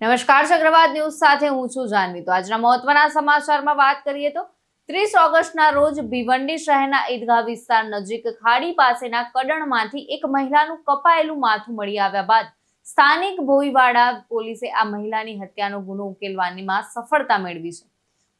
નમસ્કાર, ચક્રવાત ન્યૂઝ સાથે હું છું જાનવી. તો આજના મહત્વના સમાચારમાં વાત કરીએ તો ત્રીસ ઓગસ્ટના રોજ ભીવંડી શહેરના ઈદગાહ વિસ્તાર નજીક ખાડી પાસેના કડણમાંથી એક મહિલાનું કપાયેલું માથું મળી આવ્યા બાદ સ્થાનિક ભોઈવાડા પોલીસે આ મહિલાની હત્યાનો ગુનો ઉકેલવાનીમાં સફળતા મેળવી છે.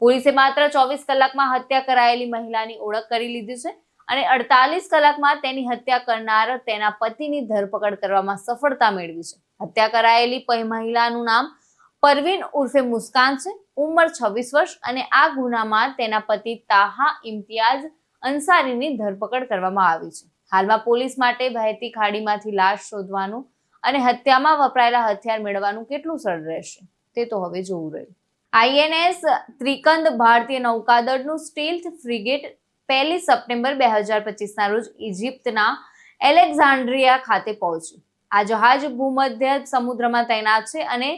પોલીસે માત્ર ચોવીસ કલાકમાં હત્યા કરાયેલી મહિલાની ઓળખ કરી લીધી છે અને અડતાલીસ કલાકમાં તેની હત્યા કરનાર તેના પતિની ધરપકડ કરવામાં સફળતા મેળવી છે. હત્યા કરાયેલી પ- મહિલાનું નામ પરવીન ઉર્ફે મુસ્કાન છે. ઉંમર છવ્વીસ વર્ષ અને આ ગુનામાં તેના પતિ તાહા ઇમ્તિયાઝ અંસારીની ધરપકડ કરવામાં આવી છે. હાલમાં પોલીસ માટે વહેતી ખાડીમાંથી લાશ શોધવાનું અને હત્યામાં વપરાયેલા હથિયાર મેળવવાનું કેટલું સરળ રહેશે તે તો હવે જોવું રહ્યું. આઈએનએસ ત્રિકંદ ભારતીય નૌકાદળનું સ્ટીલ્થ ફ્રિગેટ પહેલી સપ્ટેમ્બર બે હજાર પચીસના રોજ ઇજિપ્તના એલેક્ઝાન્ડ્રિયા ખાતે પહોંચ્યું. આ જહાજ ભૂમધ્ય સમુદ્રમાં તૈનાત છે અને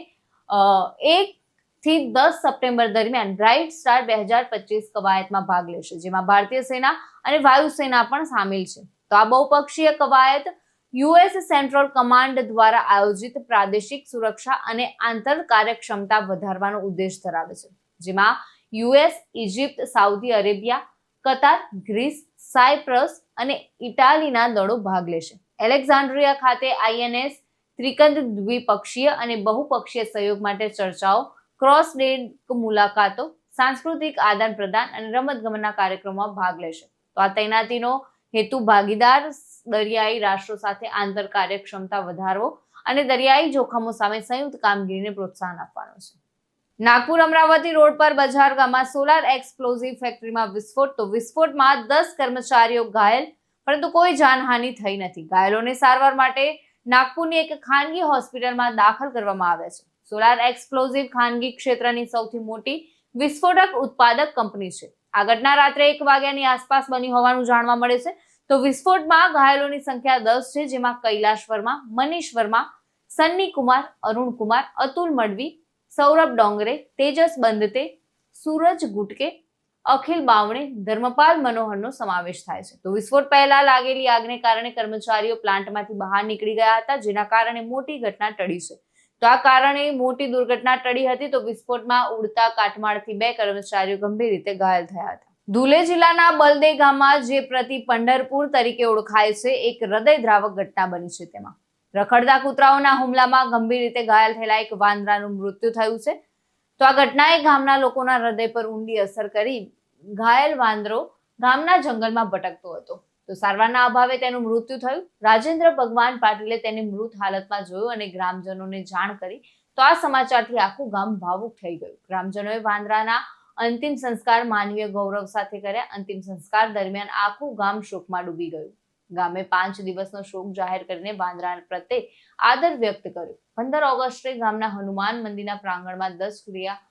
એક થી દસ સપ્ટેમ્બર દરમિયાન બ્રાઇટ સ્ટાર બે હજાર પચીસ કવાયતમાં ભાગ લેશે, જેમાં ભારતીય સેના અને વાયુસેના પણ સામેલ છે. તો આ બહુપક્ષીય કવાયત યુએસ સેન્ટ્રલ કમાન્ડ દ્વારા આયોજિત પ્રાદેશિક સુરક્ષા અને આંતર કાર્યક્ષમતા વધારવાનો ઉદ્દેશ ધરાવે છે, જેમાં US Egypt Saudi Arabia, Qatar, Greece, Cyprus અને ઇટાલીના દળો ભાગ લેશે. એલેક્ઝાન્ડ્રિયા ખાતે આઈએનએસ ત્રિકંદ દ્વિપક્ષીય અને બહુપક્ષીય સહયોગ માટે ચર્ચાઓ, ક્રોસ ડેક મુલાકાતો, સાંસ્કૃતિક આદાન પ્રદાન અને રમતગમતના કાર્યક્રમોમાં ભાગ લેશે. તો આ તૈનાતીનો હેતુ ભાગીદાર દરિયાઈ રાષ્ટ્રો સાથે આંતર કાર્યક્ષમતા વધારવો અને દરિયાઈ જોખમો સામે સંયુક્ત કામગીરીને પ્રોત્સાહન આપવાનો છે. નાગપુર અમરાવતી રોડ પર બજાર ગામમાં સોલાર એક્સપ્લોઝિવ ફેક્ટરીમાં વિસ્ફોટ, તો વિસ્ફોટમાં દસ કર્મચારીઓ ઘાયલ પરંતુ કોઈ જાનહાનિ થઈ નથી. ઘાયલોને સારવાર માટે નાગપુરની એક ખાનગી હોસ્પિટલમાં દાખલ કરવામાં આવ્યા છે. સોલાર એક્સપ્લોઝિવ ખાનગી ક્ષેત્રની સૌથી મોટી વિસ્ફોટક ઉત્પાદક કંપની છે. આ ઘટના રાત્રે એક વાગ્યાની આસપાસ બની હોવાનું જાણવા મળે છે. તો વિસ્ફોટમાં ઘાયલોની સંખ્યા દસ છે, જેમાં કૈલાશ વર્મા, મનીષ વર્મા, સન્ની કુમાર, અરુણ કુમાર, અતુલ મડવી, સૌરભ ડોંગરે, તેજસ બંદતે, સૂરજ ગુટકે અખિલ બાવણે, ધર્મપાલ મનોહરનો સમાવેશ થાય છે. તો વિસ્ફોટ પહેલા લાગેલી આગને કારણે કર્મચારીઓ પ્લાન્ટમાંથી બહાર નીકળી ગયા હતા, જેના કારણે મોટી ઘટના ટળી છે. તો આ કારણે મોટી દુર્ઘટના ટળી હતી, તો વિસ્ફોટમાં ઉડતા કાટમાળથી બે કર્મચારીઓ ગંભીર રીતે ઘાયલ થયા હતા. ધુલે જિલ્લાના બલદે ગામમાં જે પ્રતિ પંઢરપુર તરીકે ઓળખાય છે, એક હૃદયદ્રાવક ઘટના બની છે તેમાં. રખડતા કૂતરાઓના હુમલામાં ગંભીર રીતે ઘાયલ થયેલા એક વાંદરાનું મૃત્યુ થયું છે. તો આ ઘટનાએ ગામના લોકોના હૃદય પર ઊંડી અસર કરી ઘાયલ વાંદરો ગામના જંગલમાં ભટકતો હતો. તો સારવારના અભાવે તેનું મૃત્યુ થયું. રાજેન્દ્ર ભગવાન પાટીલે તેને મૃત હાલતમાં જોયું અને ગ્રામજનોને જાણ કરી. તો આ સમાચારથી આખું ગામ ભાવુક થઈ ગયું. ગ્રામજનોએ વાંદરાના અંતિમ સંસ્કાર માનવીય ગૌરવ સાથે કર્યા. અંતિમ સંસ્કાર દરમિયાન આખું ગામ શોકમાં ડૂબી ગયું. ગામે પાંચ દિવસનો શોક જાહેર કરીને વાંદરા પ્રત્યે આદર વ્યક્ત કર્યો. પંદર ઓગસ્ટે ગામના હનુમાન મંદિરના પ્રાંગણમાં દસ ક્રિયા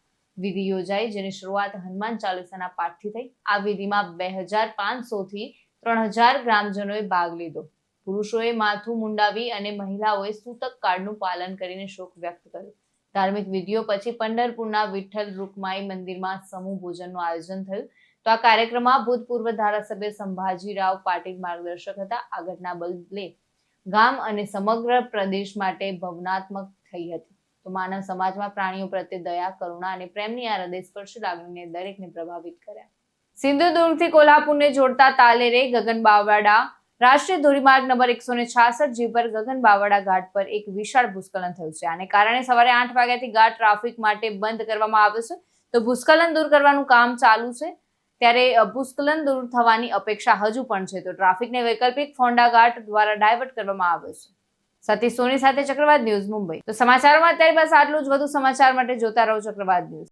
વિધિ યોજાઈ, જેની શરૂઆત હનુમાન ચાલીસાના પાઠથી થઈ. આ વિધિમાં બે હજાર પાંચસો થી ત્રણ હજાર ગ્રામજનોએ ભાગ લીધો. પુરુષોએ માથું મુંડાવી અને મહિલાઓએ સૂતક કાર્ડનું પાલન કરીને શોક વ્યક્ત કર્યો. ધાર્મિક વિધિઓ પછી પંઢરપુરના વિઠ્ઠલ રૂકમાઈ મંદિરમાં સમૂહ ભોજનનું આયોજન થયું. તો આ કાર્યક્રમમાં ભૂતપૂર્વ ધારાસભ્ય સંભાજીરાવ પાટીલ માર્ગદર્શક હતા. આ ઘટના બદલે ગામ અને સમગ્ર પ્રદેશ માટે ભવનાત્મક થઈ હતી. તો માનવ સમાજમાં પ્રાણીઓ પ્રત્યે દયા, કરુણા અને પ્રેમની આ હૃદયસ્પર્શી લાગણીને દરેકને પ્રભાવિત કર્યા સિંધુદુર્ગથી કોલ્હાપુરને જોડતા તાલેરે ગગન બાવડા રાષ્ટ્રીય ધોરીમાર્ગ નંબર એકસો ને છાસઠ જી પર ગગન બાવડા ઘાટ પર એક વિશાળ ભૂસ્ખલન થયું છે. આને કારણે સવારે આઠ વાગ્યાથી ઘાટ ટ્રાફિક માટે બંધ કરવામાં આવ્યો છે. તો ભૂસ્ખલન દૂર કરવાનું કામ ચાલુ છે. ત્યારે ભૂસ્ખલન દૂર થવાની અપેક્ષા હજુ પણ છે. તો ટ્રાફિકને વૈકલ્પિક ફોન્ડા ઘાટ દ્વારા ડાયવર્ટ કરવામાં આવ્યો છે. સતીશ સોની સાથે ચક્રવાત ન્યૂઝ, મુંબઈ. તો સમાચારોમાં અત્યારે બસ આટલું જ. વધુ સમાચાર માટે જોતા રહો ચક્રવાત ન્યૂઝ.